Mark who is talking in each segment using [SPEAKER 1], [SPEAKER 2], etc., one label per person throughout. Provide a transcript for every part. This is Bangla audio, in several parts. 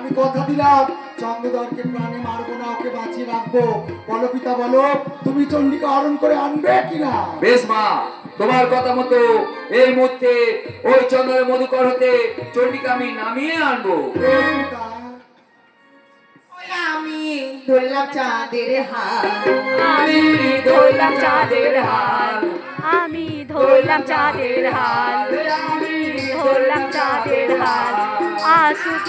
[SPEAKER 1] আমি কথা দিলাম। চন্দ্রধরকে প্রাণে মারবো না ওকে বাঁচিয়ে রাখব। বলো পিতা বলো তুমি চণ্ডীকে হরণ করে আনবে কিনা?
[SPEAKER 2] বেশ মা তোমার কথা মতো এই মুহূর্তে ওই চন্দ্রের মধুকর হতে চণ্ডীকে আমি নামিয়ে আনব।
[SPEAKER 3] আমি ধরলাম চাঁদের হাত
[SPEAKER 4] আমি ধরলাম চাঁদের হাল আমি ধরলাম চাঁদের হাল আমি ধরলাম চাঁদের হাল আসুক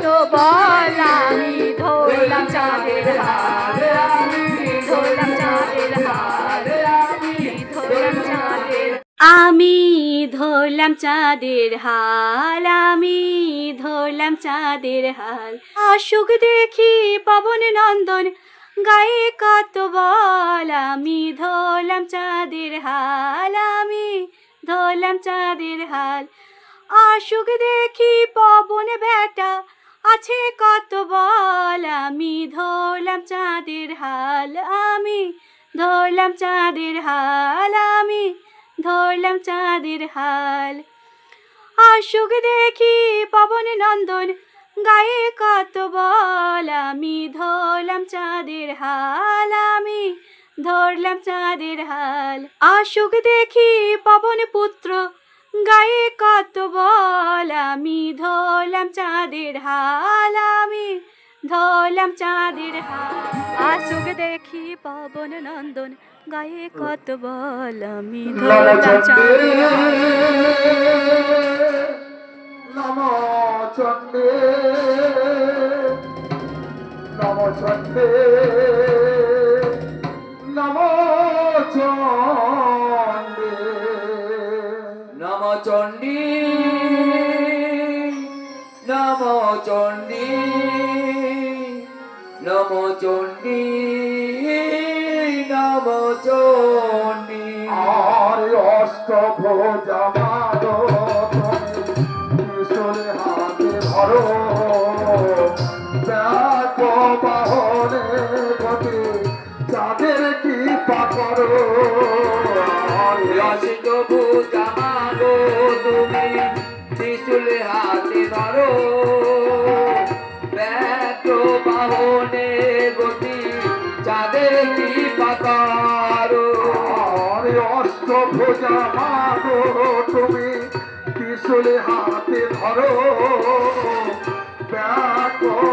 [SPEAKER 4] কত বল আমি ধরলাম চাঁদের আমি ধরলাম চাঁদের হাল আমি ধরলাম চাঁদের আমি ধরলাম চাঁদের হাল। আমি ধরলাম চাঁদের হাল। আসুক দেখি পবন নন্দন গায়ে কত বল। আমি ধরলাম চাঁদের হাল। আমি ধরলাম চাঁদের হাল। আসুক দেখি পবন বেটা আছে কত বল, আমি ধরলাম চাঁদের হাল, আমি ধরলাম চাঁদের হাল, আমি ধরলাম চাঁদের হাল। আসুক দেখি পবন নন্দন, গায়ে কত বল, আমি ধরলাম চাঁদের হাল, আমি ধরলাম চাঁদের হাল। আসুক দেখি পবন পুত্র গায়ে কত বল আমি ধরলাম চাঁদের হাল, আমি ধরলাম চাঁদের হাল। আসুক দেখি পবন নন্দন, গায়ে কত বল আমি ধরলাম চাঁদের হাল।
[SPEAKER 1] নম চণ্ডে নম চণ্ডে ভোজ আমার ভরো দেখো
[SPEAKER 2] জামানো তুমি পিছলে হাতে ধরো।
[SPEAKER 1] ব্যাকো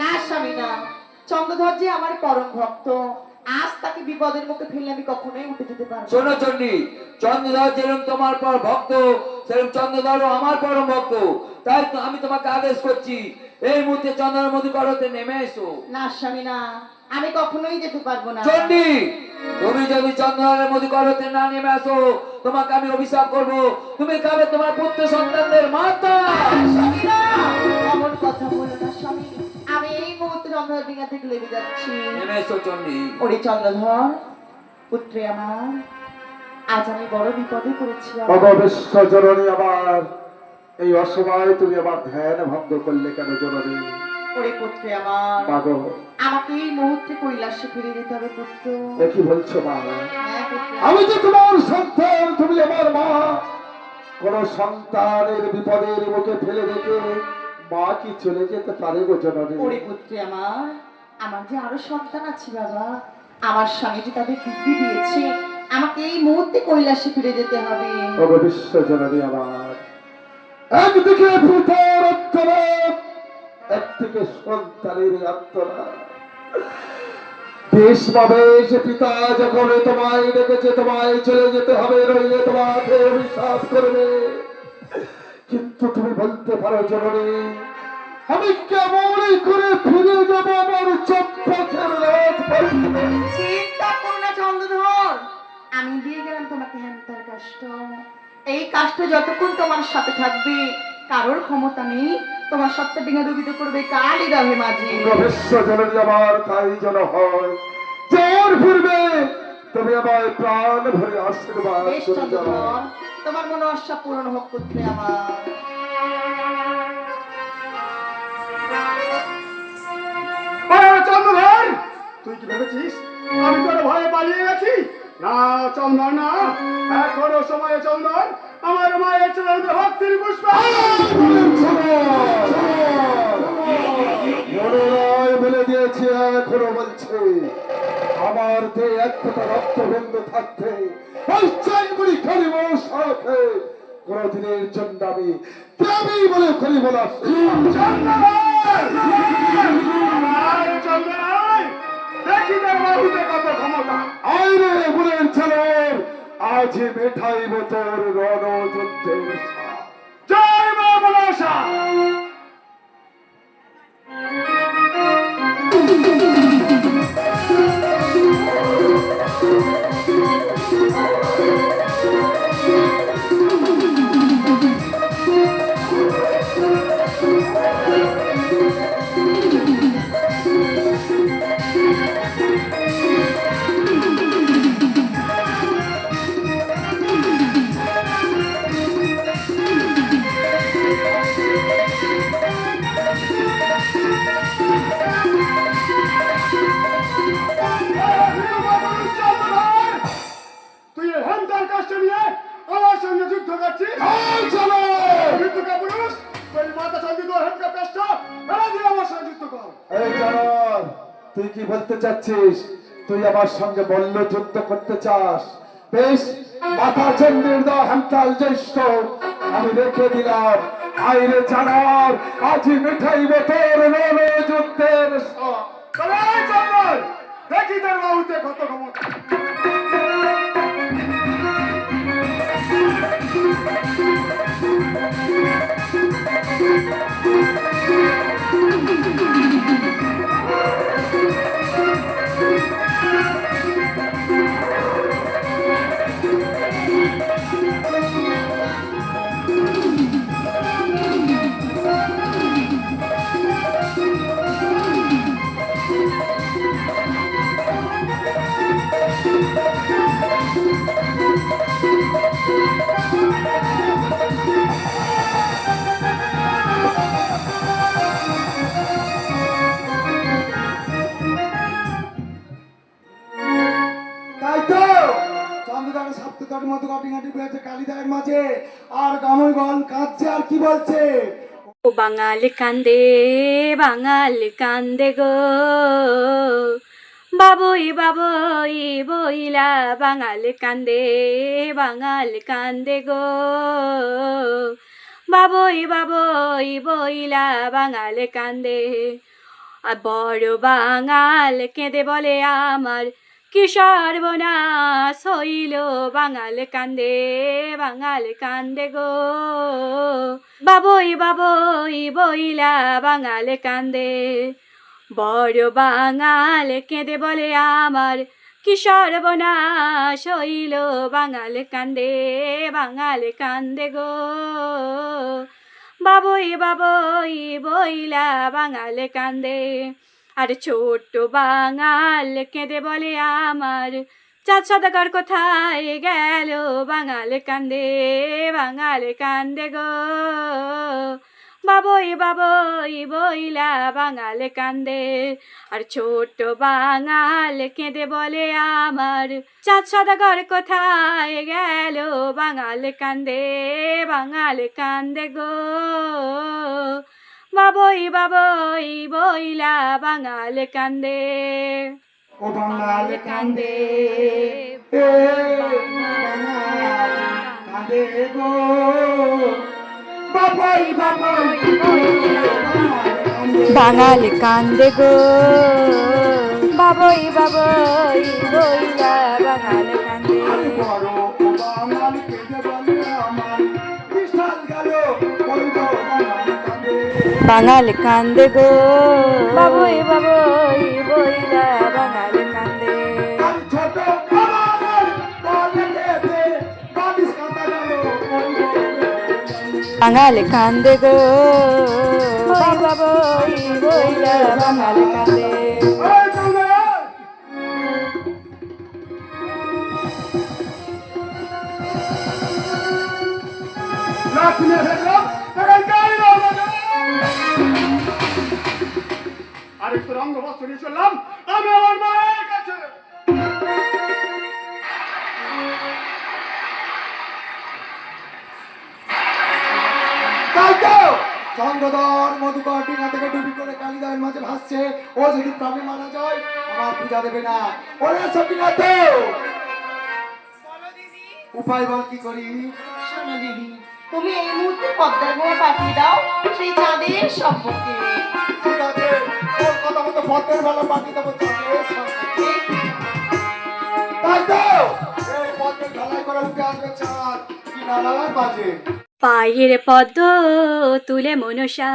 [SPEAKER 1] না
[SPEAKER 3] স্বামী না চন্দ্রধর যে আমার পরম ভক্ত। আজ তাকে বিপদের মুখে ফেললে আমি কখনোই উঠে যেতে পারব না।
[SPEAKER 2] শোনো চণ্ডী চন্দ্রধর যেরকম তোমার পর ভক্ত সেরকম চন্দ্রধরও আমার পরম ভক্ত। তাই আমি তোমাকে আদেশ করছি এই মুহূর্তে চন্দনের মধু করতে নেমে এসো।
[SPEAKER 3] না স্বামী না আমি কখনোই যেতে পারব না।
[SPEAKER 2] চণ্ডী তুমি যদি চন্দ্রের মধু করতে না নেমে আসো তোমাকে আমি অভিশাপ করব। তুমি খাবে তোমার পুত্র সন্তানদের মাতা।
[SPEAKER 3] স্বামী না এমন কথা বলো না স্বামী। আমি এই মুহূর্তে রমনাডিঙ্গা থেকে লেগে যাচ্ছি।
[SPEAKER 2] নেমে এসো চণ্ডী।
[SPEAKER 3] ওরে চন্দ্রধর পুত্রে আমার আজ আমি বড় বিপদে পড়েছি
[SPEAKER 1] জননী আমার এই অসময় তুমি আমার ধ্যান ভঙ্গ করলে কেন জননী?
[SPEAKER 3] ওরে পুত্রে আমার আমাকে এই মুহূর্তে কৈলাসে ফিরে যেতে হবে পুত্র।
[SPEAKER 1] কি বলছো মা?
[SPEAKER 3] হ্যাঁ
[SPEAKER 1] আমি যে তোমার সন্তান তুমি আমার মা। কোন সন্তানের বিপদের মুখে ফেলে রেখে মা কি চলে যেতে পারে গো জননী।
[SPEAKER 3] ওরে পুত্রে আমার আমার যে আরও সন্তান আছে বাবা আমার স্বামী যে তাদের দিব্যি দিয়েছে আমাকে এই মুহূর্তে কৈলাসে ফিরে যেতে হবে।
[SPEAKER 1] ওগো বিশ্ব জননী আমার একদিকে পিতার আত্মনাথ একদিকে সন্তানের আত্মনাথ দেশ পাবে সে পিতা যখন তোমায় ডেকেছে তোমায় চলে যেতে হবে রইলে তোমাকে অভিশাপ করবে। কিন্তু তুমি বলতে পারো জননী আমি কেমন করে ফিরে যাব আমার চম্পকের
[SPEAKER 3] চিন্তা করো না চন্দ্রধর আমি দিয়ে গেলাম তোমাকে হ্যান্তার কাষ্ট। এই কাষ্ট যতক্ষণ তোমার সাথে থাকবে কারোর ক্ষমতা নেই তোমার সত্তা ভেঙে দুবিত করবে কালই রহে মাঝে
[SPEAKER 1] ভবিষ্য জননী আমার তাই যেন হয়। জোর ফিরবে তুমি আমার প্রাণ ভরে আশীর্বাদ
[SPEAKER 3] তোমার মনে আশা পূরণ হোক পুত্রে আমার।
[SPEAKER 5] তুই কি ভেবেছিস? আমি তোর ভয়ে পালিয়ে গেছি? না চন্দন না। এখনও সময় চন্দন। আমার মায়ের চরণ ভক্তির পুষ্প।
[SPEAKER 1] মনোনয় বলে দিয়েছে এখনও বলছে। আমার যে এক ফোঁটা রক্তবন্ধ থাকতে ওই চাইগুলি করিব সাথে। কোনদিনের জন্য আমি বলে করিব না।
[SPEAKER 5] চন্দন! দেখি
[SPEAKER 1] আজ মেঠাইব তোর রণযুদ্ধের।
[SPEAKER 5] জয় মা মনসা যুদ্ধ
[SPEAKER 1] চলো।
[SPEAKER 5] মৃত্যুকে পুরুষ? তুই মাতা সঙ্গে হেমকা কাষ্ট ফেলে দিয়ে আমার সঙ্গে কর।
[SPEAKER 1] এই তুই কি বলতে চাচ্ছিস? তুই আমার সঙ্গে বলল যুদ্ধ করতে চাস। বেশ মাথা চন্দ্রের দা জ্যেষ্ঠ। আমি রেখে দিলাম। আইরে জানার আজ মিঠাইব তোর রণ যুদ্ধের
[SPEAKER 5] দেখি তোর বাহুতে কত ক্ষমতা।
[SPEAKER 1] Thank you. মতো কালিদায়ের মাঝে। আর কাঁদছে, আর কি বলছে?
[SPEAKER 4] ও বাঙাল কান্দে বাঙাল কান্দে গো। বাবুই বাবুই বইলা বাঙাল কান্দে বাঙাল কান্দে গো। বাবুই বাবুই বইলা বাঙাল কান্দে। আর বড় বাঙাল কেঁদে বলে আমার কি সর্বনাশ হইল, বাঙাল কান্দে বাঙাল কান্দে গো। বাবই বাবই বইলা বাঙাল কান্দে। বড় বাঙাল কেঁদে বলে আমার কি সর্বনাশ হইল, বাঙাল কান্দে বাঙাল কান্দে গো। বাবই বাবই বইলা বাঙাল কান্দে। আর ছোট্ট বাঙাল কেঁদে বলে আমার, চাঁদ সদাগর কোথায় গেল? বাঙাল কান্দে বাঙাল কান্দে গো। বাবই বাবই বইলা বাঙাল কান্দে, আর ছোট্ট বাঙাল কেঁদে বলে আমার, চাঁদ সদাগর কোথায় গেল? বাঙাল কান্দে বাঙাল কান্দে গো। বাবই বাবই বইলা বাঙাল কান্দে।
[SPEAKER 5] ও বাঙাল কান্দে। কান্দে গো। বাবাই বাবাই
[SPEAKER 4] বাঙাল কান্দে গো। বাবই বাবই বইলা বাঙাল
[SPEAKER 5] বাঙাল কান্দে
[SPEAKER 4] গো। বাবই বাবই বইলা বাঙাল কান্দে।
[SPEAKER 5] বাঙাল
[SPEAKER 4] কান্দে গো। বাবই বাবই বইলা বাঙাল কান্দে।
[SPEAKER 5] আরেকটু রঙ্গ বস্ত্র নিয়ে চললাম। আমি আমার মায়ের কাছে। চন্দ্রধর মধুকর ডিঙা থেকে ডুবি করে কালিদায়ের মাঝে ভাসছে। ও যদি প্রাণে মারা যায় আমার পূজা দেবে না। ওরে সকিনা তো উপায় বল কি করি?
[SPEAKER 3] শোনো দিদি তুমি এই মুহূর্তে পদ্মার গোয়া পাঠিয়ে দাও সেই চাঁদের সম্পর্কে।
[SPEAKER 5] মতো পদ্মের বেলা দেবো তো?
[SPEAKER 4] পায়ের পদ্ম তুলে মনসা,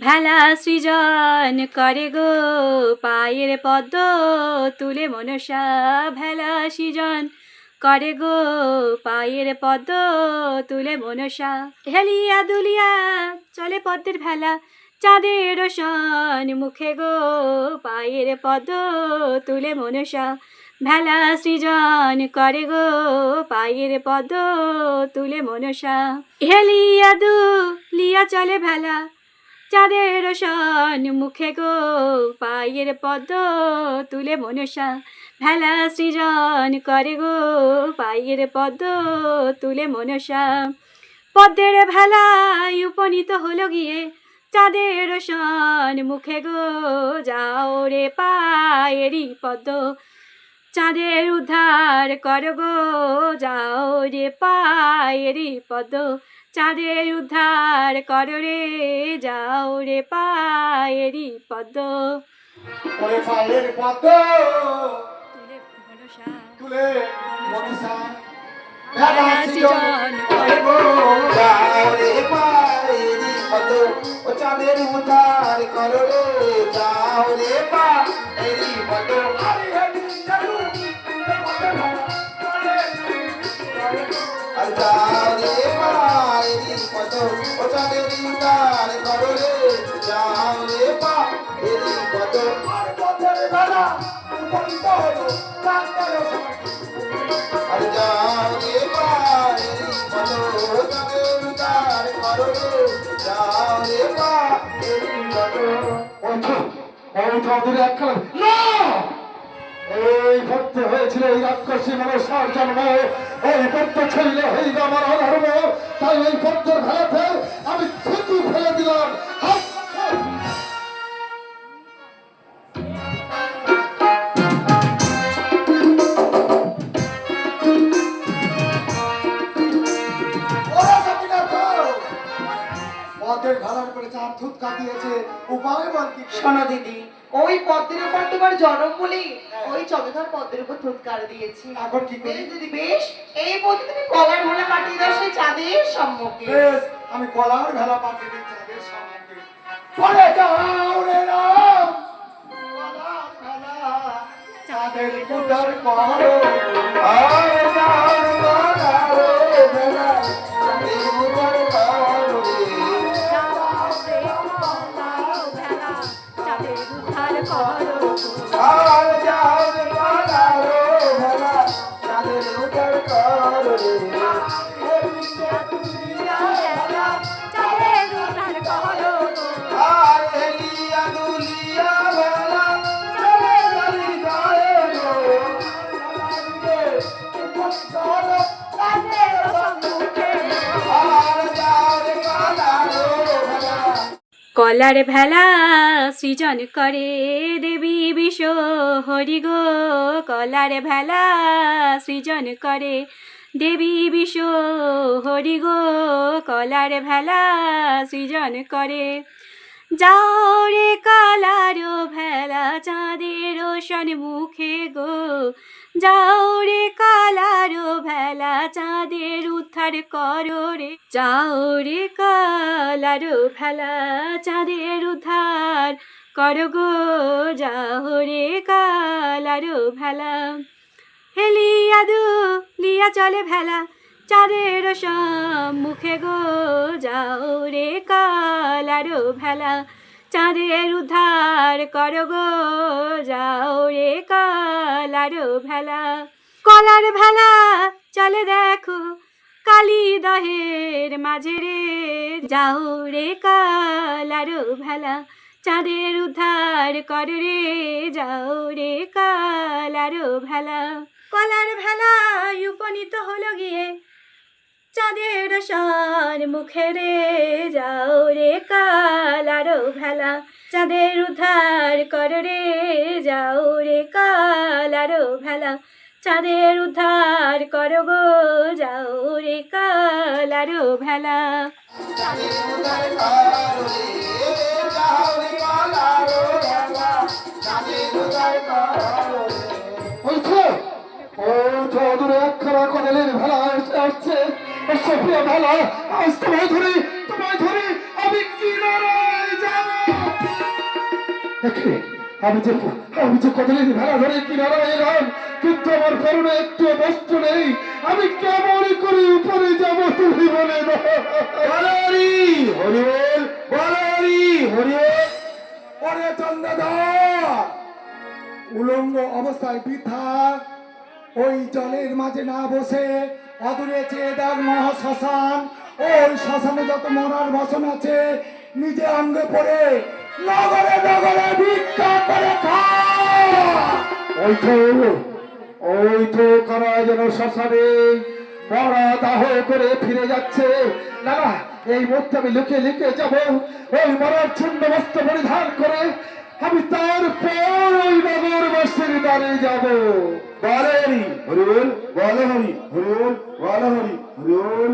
[SPEAKER 4] ভেলা সৃজন করে গো। পায়ের পদ্ম তুলে মনসা, ভেলা সৃজন করে গো। পায়ের পদ্ম তুলে মনসা, হেলিয়া দুলিয়া, চলে পদ্মের ভেলা। চাঁদের রোশন মুখে গো, পায়ের পদ্ম তুলে মনসা। ভেলা সৃজন করে গো, পায়ের পদ তুলে মনসা। হেলিয়া দু, লিয়া চলে ভেলা। চাঁদের রোশন মুখে গো, পায়ের পদ তুলে মনসা। ভেলা সৃজন করে গো, পায়ের পদ তুলে মনসা। পদ্মের ভেলায় উপনীত হলো গিয়ে চাঁদের রোশন মুখে গো যাও রে পায়েরই পদ্ম। চাঁদের উদ্ধার কর গো যাও রে পায়েরি পদ চাঁদের উদ্ধার কর রে যাও রে পায়েরি পদ
[SPEAKER 5] ওরে পায়ের পদ্ম।
[SPEAKER 4] তুলে ভরসা,
[SPEAKER 5] তুলে মনীষা
[SPEAKER 4] ভেলা সৃজন করে গো,
[SPEAKER 5] যাওরে পায়েরি পদ্ম ও চাঁদের উদ্ধার করো রে যাও রে পায়েরি পদ্ম আরে হরি চালু আর রে পায়েরি পদ্ম ও চাঁদের উদ্ধার করো রে যাও রে আর পথের বেলা আর যাও রে পায়েরি পদ্ম চাঁদের উদ্ধার করো রে এই ভক্ত হয়েছিল এই রাক্ষসী মনসার জন্ম এই ভক্ত ছিল এই আমার অধর্ম এই ভক্তের ভেলাতে আমি থুতু ফেলে দিলাম! থুত কাটিয়েছে। উপায় বল কি?
[SPEAKER 3] শোনো দিদি ওই পদ্মের উপর তোমার জনম বলি ওই চন্দ্রধর পদ্মের উপর ধুৎকার দিয়েছি।
[SPEAKER 5] এখন কি করি?
[SPEAKER 3] দিদি বেশ। এই বলতে তুমি কলার ভোলা পাঠিয়ে দাও সেই চাঁদের সম্মুখে।
[SPEAKER 5] বেশ আমি কলার ভেলা পাঠিয়ে দিই চাঁদের সম্মুখে। পরে যাও রে রাম। কলার ভেলা চাঁদের উদ্ধার করো আর যাও কলার ভেলা
[SPEAKER 4] সৃজন করে দেবী বিষ হরি গো। কলার ভেলা সৃজন করে দেবী বিষ হরি গো। কলার ভেলা সৃজন করে যাও রে কালার ভেলা চাঁদের রোশন মুখে গো। যাও রে কালার ভেলা চাঁদের উদ্ধার করো রে। যাও রে কালার ভেলা চাঁদের উদ্ধার করো গো। যাও রে কালার ভেলা। হেলিয়া দু, লিয়া চলে ভেলা। চাঁদের মুখে গো যাও রে কালার ভেলা। চাঁদের উদ্ধার করো গো, যাও রে কালার ভেলা। কলার ভেলা চলে দেখো, কালী দহের মাঝে রে। যাও রে কালার ভেলা, চাঁদের উদ্ধার কর রে। যাও রে কালার ভেলা। কলার সার মুখে রে যাও রে কালার ভেলা। চাঁদের উদ্ধার কর রে যাও রে কালার ভেলা। চাঁদের উদ্ধার কর গো যাও রে কালার ভেলা
[SPEAKER 5] চাঁদের উদয় করো রে, যাও রে কালারো ভেলা।
[SPEAKER 1] ওই তো তো দূরে একখানা কদলের ভেলা আসছে। সফিয়া ভেলা, আজ তোমায় ধরে তোমায় ধরে আমি কিনারায় যাব। আমি যে আমি যে কদলের ভেলা ধরে কিনারায় এলাম, কিন্তু আমার করুণে একটু বস্তু নেই। আমি কেমন করে উপরে যাব তুমি বলে
[SPEAKER 5] বলরি, হরিবল হরিবল। ওরে চন্দ্রধর উলঙ্গ অবস্থায় বৃথা। ওই জলের মাঝে না বসে অদূরে ওই শ্মশানে। যত মরার বাসন আছে, নিজে অঙ্গে পড়ে নগরে নগরে ভিক্ষা করে
[SPEAKER 1] যেন শ্মশানে করে ফিরে যাচ্ছে। না এই মুহূর্তে আমি লুকিয়ে লুকিয়ে যাব। ওই মরার ছিন্ন বস্ত্র পরিধান করে আমি তারপর ওই নগর বাসের দ্বারে যাব।
[SPEAKER 5] বলে হরি হরি বল হরি হরি বল হরি হরিবল